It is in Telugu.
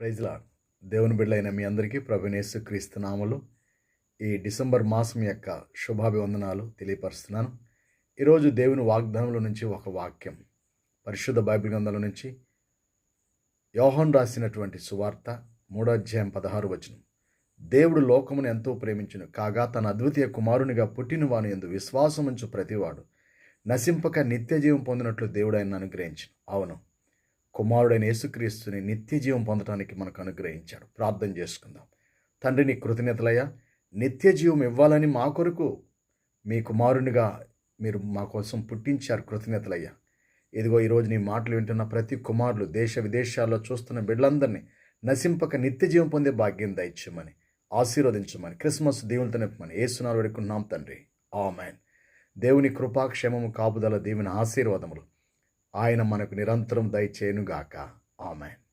ప్రైజ్లా దేవుని బిడ్డలైన మీ అందరికీ ప్రభునేసు క్రీస్తునామలు ఈ డిసెంబర్ మాసం యొక్క శుభాభివందనాలు తెలియపరుస్తున్నాను. ఈరోజు దేవుని వాగ్దానంలో నుంచి ఒక వాక్యం. పరిశుద్ధ బైబిల్ గ్రంథంలో నుంచి యోహన్ రాసినటువంటి సువార్త మూడో అధ్యాయం పదహారు వచనం. దేవుడు లోకమును ఎంతో ప్రేమించును కాగా తన అద్వితీయ కుమారునిగా పుట్టిన వాను ఎందు విశ్వాసముంచు ప్రతివాడు నశింపక నిత్య జీవం పొందినట్లు దేవుడు ఆయన అనుగ్రహించను. అవును కుమారుడైన యేసుక్రీస్తుని నిత్య జీవం పొందడానికి మనకు అనుగ్రహించాడు. ప్రార్థన చేసుకుందాం. తండ్రి నీ కృతజ్ఞతలయ్యా. నిత్య జీవం ఇవ్వాలని మా కొరకు మీ కుమారునిగా మీరు మా కోసం పుట్టించారు కృతజ్ఞతలయ్యా. ఇదిగో ఈరోజు నీ మాటలు వింటున్న ప్రతి కుమారులు దేశ విదేశాల్లో చూస్తున్న బిడ్డలందరినీ నశింపక నిత్య జీవం పొందే భాగ్యం దయచేయమని ఆశీర్వదించమని క్రిస్మస్ దేవునితో నింపమని ఏసునాలు వేడుకున్నాం తండ్రి. ఆమెన్. దేవుని కృపాక్షేమము కాపుదల దేవుని ఆశీర్వాదములు ఆయన మనకు నిరంతరం దయచేయనుగాక. ఆమెన్.